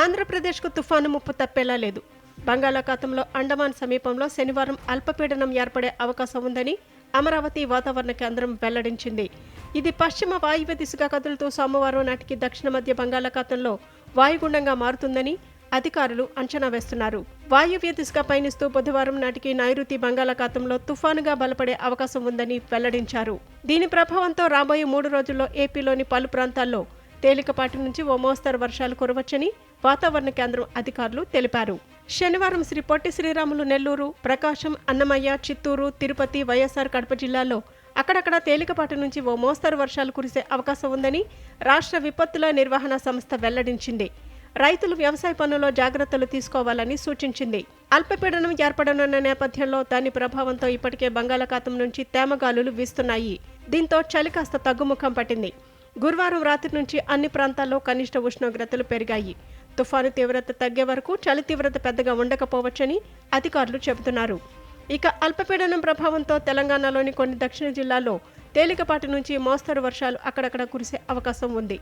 ఆంధ్రప్రదేశ్కు తుఫాను ముప్పు తప్పేలా లేదు. బంగాళాఖాతంలో అండమాన్ సమీపంలో శనివారం అల్పపీడనం ఏర్పడే అవకాశం ఉందని అమరావతి వాతావరణ కేంద్రం వెల్లడించింది. ఇది పశ్చిమ వాయువ్య దిశగా కదులుతూ సోమవారం నాటికి దక్షిణ మధ్య బంగాళాఖాతంలో వాయుగుండంగా మారుతుందని అధికారులు అంచనా వేస్తున్నారు. వాయువ్య దిశగా పయనిస్తూ బుధవారం నాటికి నైరుతి బంగాళాఖాతంలో తుఫానుగా బలపడే అవకాశం ఉందని వెల్లడించారు. దీని ప్రభావంతో రాబోయే మూడు రోజుల్లో ఏపీలోని పలు ప్రాంతాల్లో తేలికపాటి నుంచి ఓ మోస్తరు వర్షాలు కురవచ్చని వాతావరణ కేంద్రం అధికారులు తెలిపారు. శనివారం శ్రీ పొట్టి శ్రీరాములు నెల్లూరు ప్రకాశం అన్నమయ్య చిత్తూరు తిరుపతి వైఎస్ఆర్ కడప జిల్లాల్లో అక్కడక్కడ తేలికపాటి నుంచి ఓ మోస్తరు వర్షాలు కురిసే అవకాశం ఉందని రాష్ట్ర విపత్తుల నిర్వహణ సంస్థ వెల్లడించింది. రైతులు వ్యవసాయ పనుల్లో జాగ్రత్తలు తీసుకోవాలని సూచించింది. అల్పపీడనం ఏర్పడనున్న నేపథ్యంలో దాని ప్రభావంతో ఇప్పటికే బంగాళాఖాతం నుంచి తేమగాలులు వీస్తున్నాయి. దీంతో చలి కాస్త తగ్గుముఖం పట్టింది. గురువారం రాత్రి నుంచి అన్ని ప్రాంతాల్లో కనిష్ట ఉష్ణోగ్రతలు పెరిగాయి. తుఫాను తీవ్రత తగ్గే వరకు చలి తీవ్రత పెద్దగా ఉండకపోవచ్చని అధికారులు చెబుతున్నారు. ఇక అల్పపీడనం ప్రభావంతో తెలంగాణలోని కొన్ని దక్షిణ జిల్లాల్లో తేలికపాటి నుంచి మోస్తరు వర్షాలు అక్కడక్కడ కురిసే అవకాశం ఉంది.